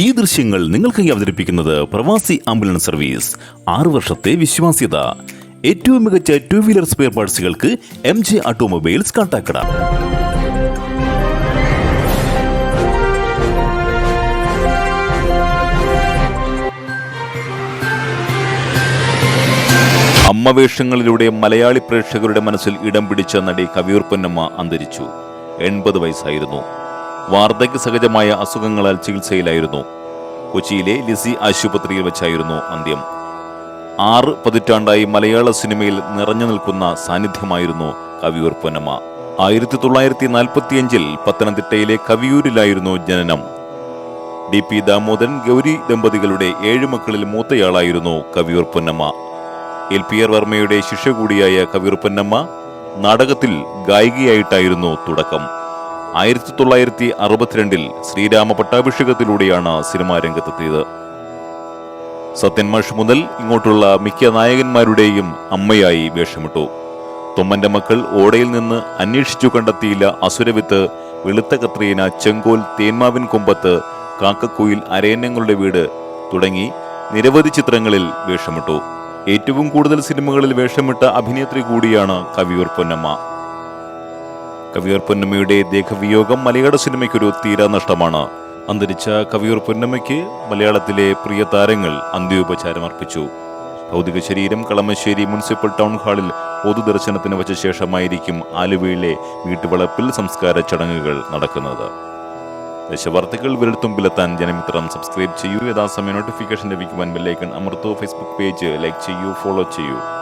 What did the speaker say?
ഈ ദൃശ്യങ്ങൾ നിങ്ങൾക്കായി അവതരിപ്പിക്കുന്നത് പ്രവാസി ആംബുലൻസ് സർവീസ്. ആറു വർഷത്തെ വിശ്വാസ്യത. ഏറ്റവും മികച്ച ടു വീലർ സ്പെയർ പാർട്സുകൾക്ക് എം ജെ ഓട്ടോമൊബൈൽസ് കാട്ടാക്കട. അമ്മവേഷങ്ങളിലൂടെ മലയാളി പ്രേക്ഷകരുടെ മനസ്സിൽ ഇടം പിടിച്ച നടി കവിയൂർ പൊന്നമ്മ അന്തരിച്ചു. എൺപത് വയസ്സായിരുന്നു. വാർദ്ധക്യ സഹജമായ അസുഖങ്ങളാൽ ചികിത്സയിലായിരുന്നു. കൊച്ചിയിലെ ലിസി ആശുപത്രിയിൽ വെച്ചായിരുന്നു അന്ത്യം. ആറ് പതിറ്റാണ്ടായി മലയാള സിനിമയിൽ നിറഞ്ഞു നിൽക്കുന്ന സാന്നിധ്യമായിരുന്നു കവിയൂർ പൊന്നമ്മ. ആയിരത്തി തൊള്ളായിരത്തി നാൽപ്പത്തിയഞ്ചിൽ പത്തനംതിട്ടയിലെ കവിയൂരിലായിരുന്നു ജനനം. ഡി പി ദാമോദരൻ ഗൗരി ദമ്പതികളുടെ ഏഴ് മക്കളിൽ മൂത്തയാളായിരുന്നു Kaviyoor Ponnamma. L P R വർമ്മയുടെ ശിഷ്യ കൂടിയായ കവിയൂർ പൊന്നമ്മ നാടകത്തിൽ ഗായികയായിട്ടായിരുന്നു തുടക്കം. ആയിരത്തി തൊള്ളായിരത്തി അറുപത്തിരണ്ടിൽ ശ്രീരാമ പട്ടാഭിഷേകത്തിലൂടെയാണ് സിനിമാ രംഗത്തെത്തിയത്. സത്യൻ മുതൽ ഇങ്ങോട്ടുള്ള മിക്ക നായകന്മാരുടെയും അമ്മയായി വേഷമിട്ടു. തൊമ്മന്റെ മക്കൾ ഓടയിൽ നിന്ന് അന്വേഷിച്ചു കണ്ടെത്തിയില്ല അസുരവിത്ത് വെളുത്ത കത്രീന ചെങ്കോൽ തേന്മാവിൻ കൊമ്പത്ത് കാക്കക്കുയിൽ അരയന്നങ്ങളുടെ വീട് തുടങ്ങി നിരവധി ചിത്രങ്ങളിൽ വേഷമിട്ടു. ഏറ്റവും കൂടുതൽ സിനിമകളിൽ വേഷമിട്ട അഭിനേത്രി കൂടിയാണ് കവിയൂർ പൊന്നമ്മ. കവിയൂർ പൊന്നമ്മയുടെ ദേഹവിയോഗം മലയാള സിനിമയ്ക്കൊരു തീരാ നഷ്ടമാണ്. അന്തരിച്ച കവിയൂർ പൊന്നമ്മയ്ക്ക് മലയാളത്തിലെ പ്രിയ താരങ്ങൾ അന്ത്യോപചാരം അർപ്പിച്ചു. ഭൗതിക ശരീരം കളമശ്ശേരി മുനിസിപ്പൽ ടൗൺ ഹാളിൽ പൊതുദർശനത്തിന് വച്ച ശേഷമായിരിക്കും ആലുവയിലെ വീട്ടുവളപ്പിൽ സംസ്കാര ചടങ്ങുകൾ നടക്കുന്നത്. ദശവാർത്തകൾ വിരൽത്തുമ്പിലെത്താൻ ജനമിത്രം സബ്സ്ക്രൈബ് ചെയ്യൂ. യഥാസമയം നോട്ടിഫിക്കേഷൻ ലഭിക്കുവാൻ ബെല്ലൈക്കൺ അമർത്തൂ. ഫേസ്ബുക്ക് പേജ് ലൈക്ക് ചെയ്യൂ ഫോളോ ചെയ്യൂ.